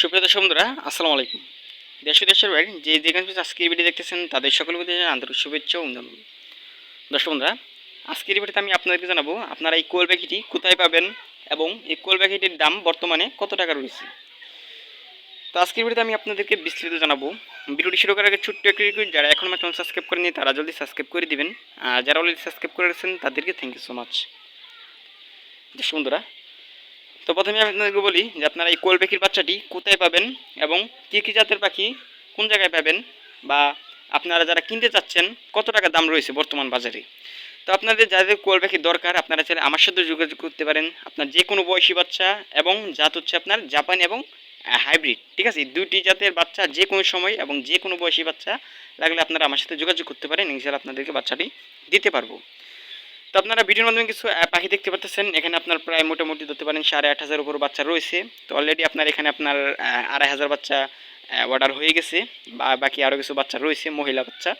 সুপ্রিয় দর্শক বন্ধুরা, আসসালামু আলাইকুম। দেশ দেশের বাইরে যে যেখানে আজকে এই ভিডিও দেখতেছেন, তাদের সকল মধ্যে আন্তরিক শুভেচ্ছা অভিনন্দন। দর্শক বন্ধুরা, আজকের ভিডিওতে আমি আপনাদেরকে জানাব, আপনারা এই কোল প্যাকেটটি কোথায় পাবেন এবং এই কোল প্যাকেটের দাম বর্তমানে কত টাকা রয়েছে? তো আজকের ভিডিওতে আমি আপনাদেরকে বিস্তারিত জানাব। ভিডিওটি শুরু করার আগে ছোট্ট একটি রিকোয়েস্ট যারা এখন আমার চ্যানেল সাবস্ক্রাইব করেনি তারা জলদি সাবস্ক্রাইব করে দিবেন। আর যারা অলরেডি সাবস্ক্রাইব করেছেন, তাদেরকে থ্যাংক ইউ সো মাচ দর্শক বন্ধুরা তো প্রথমে আমি আপনাদেরকে বলি যে আপনারা এই কোল পাখির বাচ্চাটি কোথায় পাবেন এবং কী কী জাতের পাখি কোন জায়গায় পাবেন বা আপনারা যারা কিনতে চাচ্ছেন, কত টাকা দাম রয়েছে বর্তমান বাজারে? তো আপনাদের যাদের কোল পাখি দরকার, আপনারা চাইলে আমার সাথে যোগাযোগ করতে পারেন। আপনার যে কোনো বয়সী বাচ্চা এবং জাত হচ্ছে আপনার জাপানি এবং হাইব্রিড, ঠিক আছে? দুটি জাতের বাচ্চা যে কোনো সময় এবং যে কোনো বয়সী বাচ্চা লাগলে আপনারা আমার সাথে যোগাযোগ করতে পারেন। ইনশাল্লাহ আপনাদেরকে বাচ্চাটি দিতে পারব। তো আপনারা ভিডিওর মাধ্যমে কিছু পাখি দেখতে পাচ্ছেন এখানে আপনার প্রায় মোটামুটি ধরতে পারেন সাড়ে আট হাজার উপর বাচ্চা রয়েছে। তো অলরেডি আপনার এখানে আপনার আড়াই হাজার বাচ্চা অর্ডার হয়ে গেছে। বা বাকি আরও কিছু বাচ্চা রয়েছে, মহিলা বাচ্চা।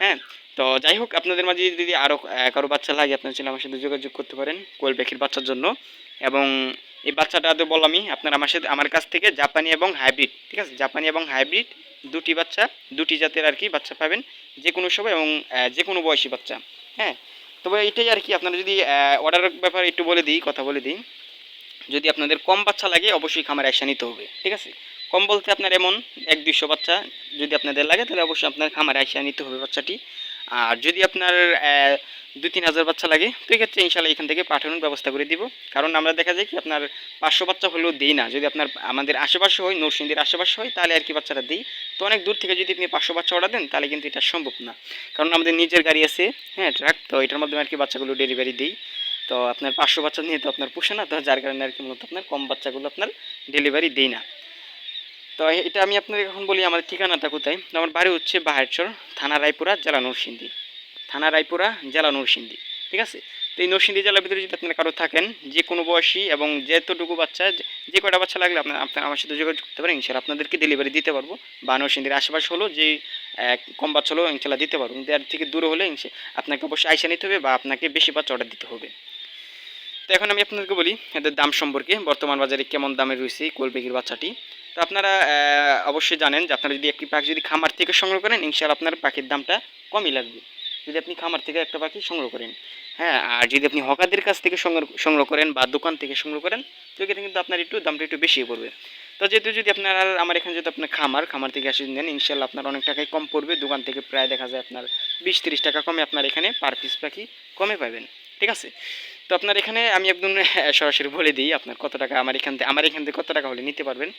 হ্যাঁ তো যাই হোক, আপনাদের মাঝে যদি আরও কারও বাচ্চা লাগে, আপনার ছেলে আমার সাথে যোগাযোগ করতে পারেন কোয়েল পাখির বাচ্চার জন্য। এবং এই বাচ্চাটা তো বললামই, আপনার আমার সাথে, আমার কাছ থেকে জাপানি এবং হাইব্রিড, ঠিক আছে? জাপানি এবং হাইব্রিড দুটি বাচ্চা, দুটি জাতের আর কি বাচ্চা পাবেন যে কোনো সময় এবং যে কোনো বয়সী বাচ্চা। হ্যাঁ তবে এটাই আর কি, আপনারা যদি অর্ডারের ব্যাপারে একটু বলে দিই, কথা বলে দিই। যদি আপনাদের কম বাচ্চা লাগে, অবশ্যই খামার আসা নিতে হবে, ঠিক আছে? কম বলতে আপনার এমন এক দুইশো বাচ্চা যদি আপনাদের লাগে, তাহলে অবশ্যই আপনার খামারে আসা নিতে হবে বাচ্চাটি। আর যদি আপনার দু তিন হাজার বাচ্চা লাগে তো এক্ষেত্রে ইনশাল্লাহ এখান থেকে পাঠানোর ব্যবস্থা করে দিব। কারণ আমরা দেখা যায় কি, আপনার পাঁচশো বাচ্চা হলেও দিই না। যদি আপনার আমাদের আশেপাশে হয়, নরসিংদীর আশেপাশে হয়, তাহলে আর কি বাচ্চাটা দিই। তো অনেক দূর থেকে যদি আপনি পাঁচশো বাচ্চা অর্ডার দেন, তাহলে কিন্তু এটা সম্ভব না। কারণ আমাদের নিজের গাড়ি আছে হ্যাঁ ট্রাক, তো এটার মাধ্যমে আর কি বাচ্চাগুলো ডেলিভারি দিই। তো আপনার পাঁচশো বাচ্চা নিয়ে তো আপনার পোষে না, তো যার কারণে আর কি মূলত আপনার কম বাচ্চাগুলো আপনার ডেলিভারি দিই না। তো এটা আমি আপনাদের এখন বলি, আমাদের ঠিকানাটা কোথায়? তো আমার বাড়ি হচ্ছে বাহারচর, থানা রায়পুরা, জেলা নরসিংদী। থানা রায়পুরা, জেলা নরসিংদী, ঠিক আছে? তো এই নরসিংদী জেলার ভিতরে যদি আপনারা কারও থাকেন, যে কোনো বয়সী এবং যেতটুকু বাচ্চা, যে- কয়টা বাচ্চা লাগলে আপনার আপনার আমার সাথে যোগাযোগ করতে পারেন ইনশাল্লাহ আপনাদেরকে ডেলিভারি দিতে পারব। বা নরসিংদীর আশেপাশে হলো যে কম বাচ্চা হলেও ইনশাল্লাহ দিতে পারব। কিন্তু এর থেকে দূরে হলে আপনাকে অবশ্যই আইসা নিতে হবে বা আপনাকে বেশি বাচ্চা অর্ডার দিতে হবে। তো এখন আমি আপনাদেরকে বলি, এদের দাম সম্পর্কে। বর্তমান বাজারে কেমন দামে রয়েছে কোলবেগির বাচ্চাটি? তো আপনারা অবশ্যই জানেন যে আপনারা যদি একটি পাখি যদি খামার থেকে সংগ্রহ করেন ইনশাল্লাহ আপনার পাখির দামটা কমই লাগবে। যদি আপনি খামার থেকে একটা পাখি সংগ্রহ করেন হ্যাঁ আর যদি আপনি হকারদের কাছ থেকে সংগ্রহ করেন বা দোকান থেকে সংগ্রহ করেন, তো এক্ষেত্রে কিন্তু আপনার একটু দামটা একটু বেশি পড়বে। তো যেহেতু যদি আপনার আমার এখানে যদি আপনার খামার খামার থেকে আসে নেন ইনশাল্লাহ আপনার অনেক টাকাই কম পড়বে। দোকান থেকে প্রায় দেখা যায় আপনার বিশ তিরিশ টাকা কমে আপনার এখানে পার পিস পাখি কমে পাবেন। ঠিক আছে? তো আপনার এখানে আমি একদম সরাসরি বলে দিই আপনার কত টাকা, আমার এখান থেকে, আমার এখান থেকে কত টাকা হলে নিতে পারবেন।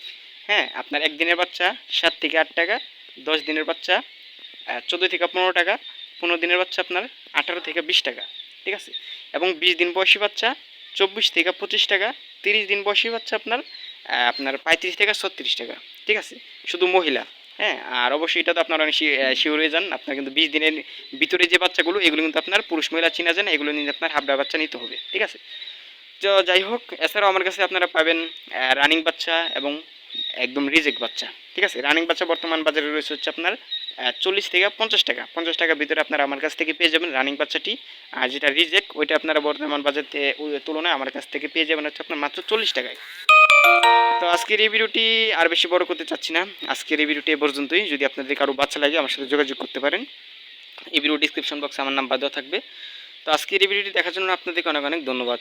হ্যাঁ আপনার একদিনের বাচ্চা সাত থেকে আট টাকা, দশ দিনের বাচ্চা চোদ্দ থেকে পনেরো টাকা, পনেরো দিনের বাচ্চা আপনার আঠারো থেকে বিশ টাকা, ঠিক আছে? এবং বিশ দিন বয়সী বাচ্চা চব্বিশ থেকে পঁচিশ টাকা, তিরিশ দিন বয়সী বাচ্চা আপনার আপনার পঁয়ত্রিশ থেকে ছত্রিশ টাকা, ঠিক আছে? শুধু মহিলা হ্যাঁ? আর অবশ্যই এটা তো আপনার অনেক শিওর হয়ে যান, আপনার কিন্তু বিশ দিনের ভিতরে যে বাচ্চাগুলো, এগুলো কিন্তু আপনার পুরুষ মহিলা চিনা যান এগুলো নিয়ে আপনার হাবড়া বাচ্চা নিতে হবে, ঠিক আছে? তো যাই হোক, এছাড়াও আমার কাছে আপনারা পাবেন রানিং বাচ্চা এবং একদম রিজেক্ট বাচ্চা, ঠিক আছে? রানিং বাচ্চা বর্তমান বাজারে রয়েছে হচ্ছে আপনার চল্লিশ থেকে পঞ্চাশ টাকা। পঞ্চাশ টাকার ভিতরে আপনারা আমার কাছ থেকে পেয়ে যাবেন রানিং বাচ্চাটি। আর যেটা রিজেক্ট ওইটা আপনারা বর্তমান বাজার তে- ওই তুলনায় আমার কাছ থেকে পেয়ে যাবেন হচ্ছে আপনার মাত্র চল্লিশ টাকায়। তো আজকের এই ভিডিওটি আর বেশি বড় করতে চাচ্ছি না। আজকের এই ভিডিওটি এ পর্যন্তই। যদি আপনাদের কারও বাচ্চা লাগে, আমার সাথে যোগাযোগ করতে পারেন। এই ভিডিও ডিসক্রিপশন বক্সে আমার নাম্বার দেওয়া থাকবে। তো আজকের এই ভিডিওটি দেখার জন্য আপনাদেরকে অনেক অনেক ধন্যবাদ।